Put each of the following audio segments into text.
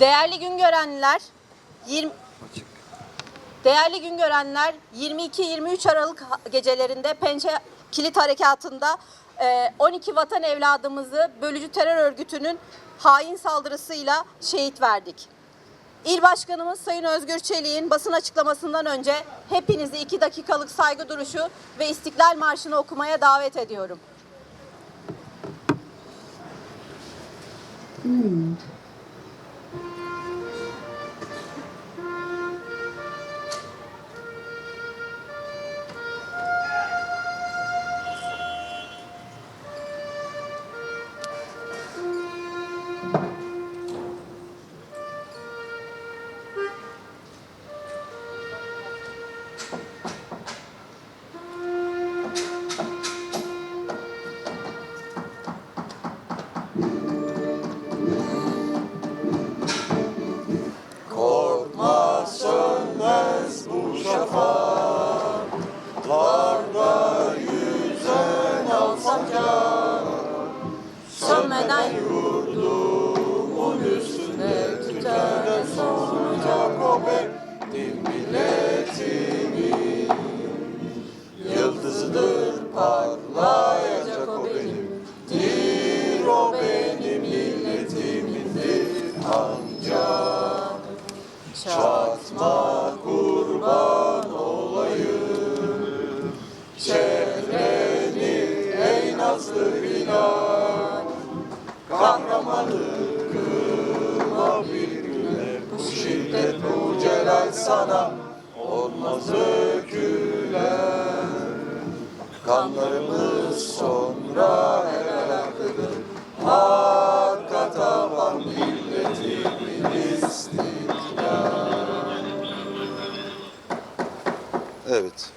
Değerli gün görenler, 20 Değerli gün görenler 22-23 Aralık gecelerinde Pençe Kilit Harekatı'nda e, 12 vatan evladımızı bölücü terör örgütünün hain saldırısıyla şehit verdik. İl Başkanımız Sayın Özgür Çelik'in basın açıklamasından önce hepinizi 2 dakikalık saygı duruşu ve İstiklal Marşı'nı okumaya davet ediyorum. Sönmeden hilal Kahramanı kılma bir güne Bu şiddet bu celal sana olmaz öküler Kanlarımız sonra helal hakkıdır Hakka taban milletimin istiklal Evet.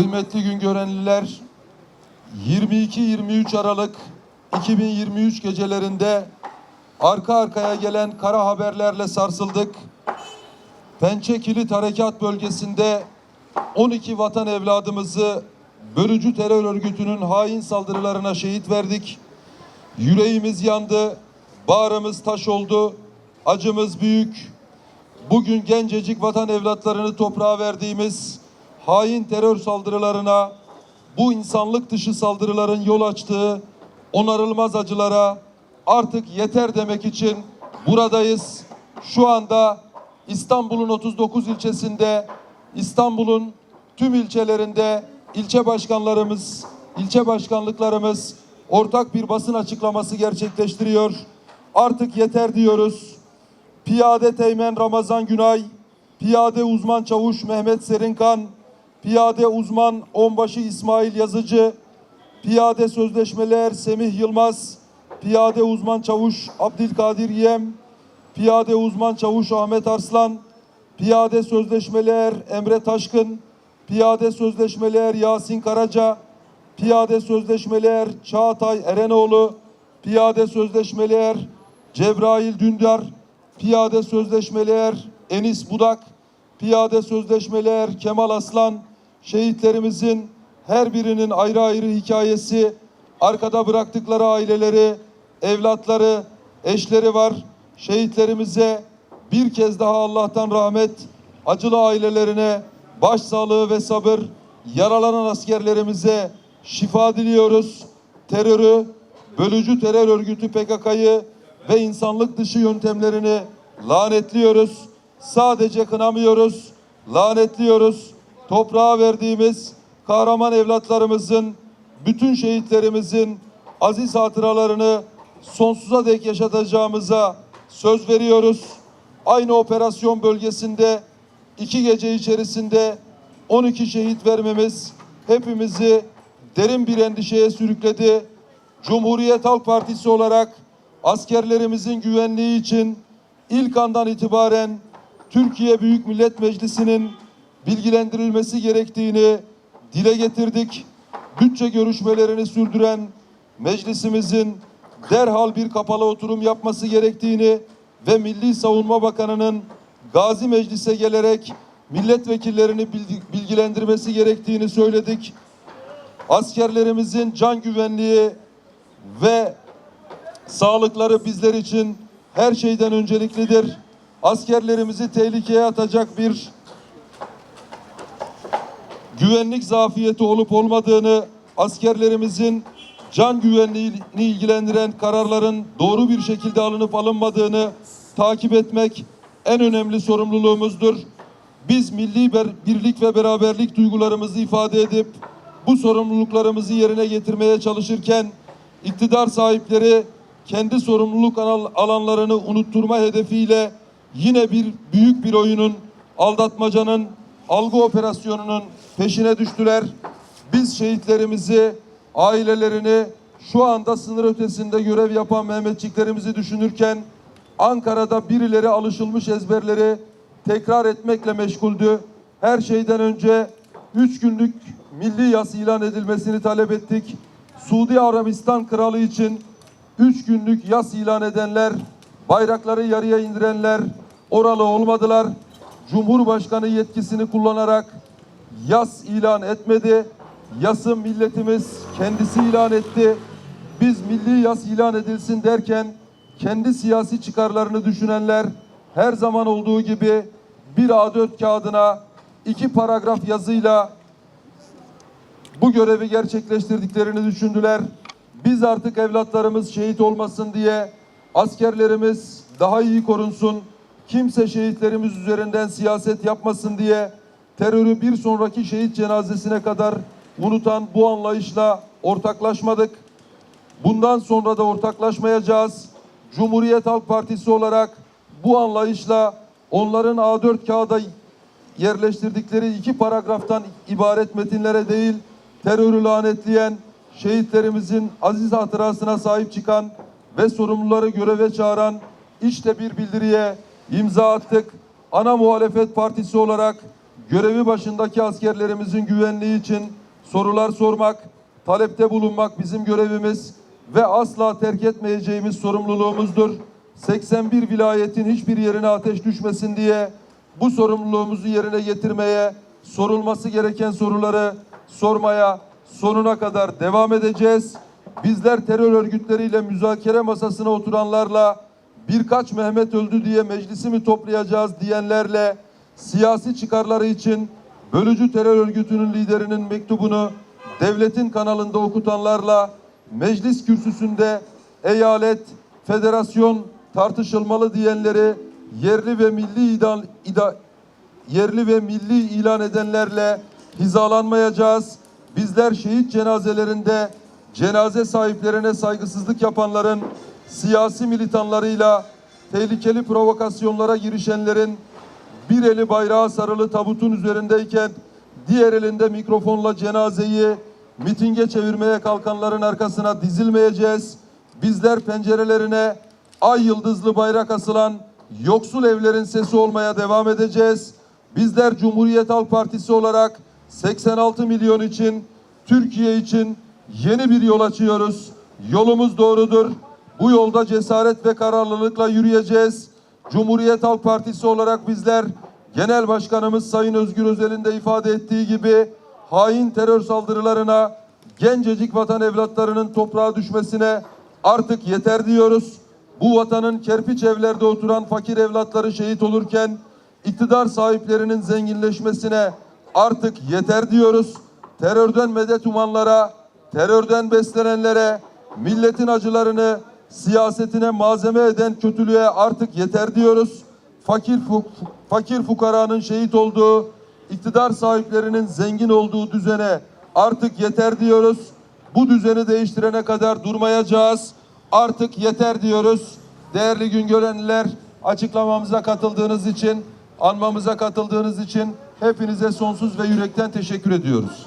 Kıymetli gün görenliler 22-23 Aralık 2023 gecelerinde arka arkaya gelen kara haberlerle sarsıldık. Pençe Kilit Harekat Bölgesi'nde 12 vatan evladımızı bölücü terör örgütünün hain saldırılarına şehit verdik. Yüreğimiz yandı, bağrımız taş oldu, acımız büyük. Bugün gencecik vatan evlatlarını toprağa verdiğimiz hain terör saldırılarına, bu insanlık dışı saldırıların yol açtığı onarılmaz acılara artık yeter demek için buradayız. Şu anda İstanbul'un 39 ilçesinde, İstanbul'un tüm ilçelerinde ilçe başkanlarımız, ilçe başkanlıklarımız ortak bir basın açıklaması gerçekleştiriyor. Artık yeter diyoruz. Piyade Teğmen Ramazan Günay, Piyade Uzman Çavuş Mehmet Serinkan, Piyade Uzman Onbaşı İsmail Yazıcı, Piyade Sözleşmeler Semih Yılmaz, Piyade Uzman Çavuş Abdülkadir Yem, Piyade Uzman Çavuş Ahmet Arslan, Piyade Sözleşmeler Emre Taşkın, Piyade Sözleşmeler Yasin Karaca, Piyade Sözleşmeler Çağatay Erenoğlu, Piyade Sözleşmeler Cebrail Dündar, Piyade Sözleşmeler Enis Budak, Piyade Sözleşmeler Kemal Aslan, şehitlerimizin her birinin ayrı ayrı hikayesi, arkada bıraktıkları aileleri, evlatları, eşleri var. Şehitlerimize bir kez daha Allah'tan rahmet, acılı ailelerine başsağlığı ve sabır, yaralanan askerlerimize şifa diliyoruz. Terörü, bölücü terör örgütü PKK'yı ve insanlık dışı yöntemlerini lanetliyoruz. Sadece kınamıyoruz, lanetliyoruz. Toprağa verdiğimiz kahraman evlatlarımızın, bütün şehitlerimizin aziz hatıralarını sonsuza dek yaşatacağımıza söz veriyoruz. Aynı operasyon bölgesinde iki gece içerisinde 12 şehit vermemiz hepimizi derin bir endişeye sürükledi. Cumhuriyet Halk Partisi olarak askerlerimizin güvenliği için ilk andan itibaren Türkiye Büyük Millet Meclisi'nin bilgilendirilmesi gerektiğini dile getirdik. Bütçe görüşmelerini sürdüren meclisimizin derhal bir kapalı oturum yapması gerektiğini ve Milli Savunma Bakanı'nın Gazi Meclis'e gelerek milletvekillerini bilgi- bilgilendirmesi gerektiğini söyledik. Askerlerimizin can güvenliği ve sağlıkları bizler için her şeyden önceliklidir. Askerlerimizi tehlikeye atacak bir güvenlik zafiyeti olup olmadığını, askerlerimizin can güvenliğini ilgilendiren kararların doğru bir şekilde alınıp alınmadığını takip etmek en önemli sorumluluğumuzdur. Biz milli birlik ve beraberlik duygularımızı ifade edip bu sorumluluklarımızı yerine getirmeye çalışırken iktidar sahipleri kendi sorumluluk alanlarını unutturma hedefiyle yine bir büyük bir oyunun, aldatmacanın, algı operasyonunun peşine düştüler. Biz şehitlerimizi, ailelerini, şu anda sınır ötesinde görev yapan Mehmetçiklerimizi düşünürken Ankara'da birileri alışılmış ezberleri tekrar etmekle meşguldü. Her şeyden önce üç günlük milli yas ilan edilmesini talep ettik. Suudi Arabistan Kralı için üç günlük yas ilan edenler, bayrakları yarıya indirenler oralı olmadılar. Cumhurbaşkanı yetkisini kullanarak yas ilan etmedi. Yası milletimiz kendisi ilan etti. Biz milli yas ilan edilsin derken kendi siyasi çıkarlarını düşünenler her zaman olduğu gibi bir A4 kağıdına iki paragraf yazıyla bu görevi gerçekleştirdiklerini düşündüler. Biz artık evlatlarımız şehit olmasın diye askerlerimiz daha iyi korunsun, kimse şehitlerimiz üzerinden siyaset yapmasın diye terörü bir sonraki şehit cenazesine kadar unutan bu anlayışla ortaklaşmadık. Bundan sonra da ortaklaşmayacağız. Cumhuriyet Halk Partisi olarak bu anlayışla onların A4 kağıda yerleştirdikleri iki paragraftan ibaret metinlere değil, terörü lanetleyen, şehitlerimizin aziz hatırasına sahip çıkan ve sorumluları göreve çağıran işte bir bildiriye imza attık. Ana muhalefet partisi olarak görevi başındaki askerlerimizin güvenliği için sorular sormak, talepte bulunmak bizim görevimiz ve asla terk etmeyeceğimiz sorumluluğumuzdur. 81 vilayetin hiçbir yerine ateş düşmesin diye bu sorumluluğumuzu yerine getirmeye, sorulması gereken soruları sormaya sonuna kadar devam edeceğiz. Bizler terör örgütleriyle müzakere masasına oturanlarla birkaç Mehmet öldü diye meclisi mi toplayacağız diyenlerle siyasi çıkarları için bölücü terör örgütünün liderinin mektubunu devletin kanalında okutanlarla meclis kürsüsünde eyalet, federasyon tartışılmalı diyenleri yerli ve milli idan, ida, yerli ve milli ilan edenlerle hizalanmayacağız. Bizler şehit cenazelerinde cenaze sahiplerine saygısızlık yapanların siyasi militanlarıyla tehlikeli provokasyonlara girişenlerin bir eli bayrağı sarılı tabutun üzerindeyken diğer elinde mikrofonla cenazeyi mitinge çevirmeye kalkanların arkasına dizilmeyeceğiz. Bizler pencerelerine ay yıldızlı bayrak asılan yoksul evlerin sesi olmaya devam edeceğiz. Bizler Cumhuriyet Halk Partisi olarak 86 milyon için, Türkiye için yeni bir yol açıyoruz. Yolumuz doğrudur. Bu yolda cesaret ve kararlılıkla yürüyeceğiz. Cumhuriyet Halk Partisi olarak bizler Genel Başkanımız Sayın Özgür Özel'in de ifade ettiği gibi hain terör saldırılarına, gencecik vatan evlatlarının toprağa düşmesine artık yeter diyoruz. Bu vatanın kerpiç evlerde oturan fakir evlatları şehit olurken iktidar sahiplerinin zenginleşmesine artık yeter diyoruz. Terörden medet umanlara, terörden beslenenlere, milletin acılarını siyasetine malzeme eden kötülüğe artık yeter diyoruz. Fakir fu- fakir fukaranın şehit olduğu, iktidar sahiplerinin zengin olduğu düzene artık yeter diyoruz. Bu düzeni değiştirene kadar durmayacağız. Artık yeter diyoruz. Değerli Güngörenliler, açıklamamıza katıldığınız için, anmamıza katıldığınız için hepinize sonsuz ve yürekten teşekkür ediyoruz.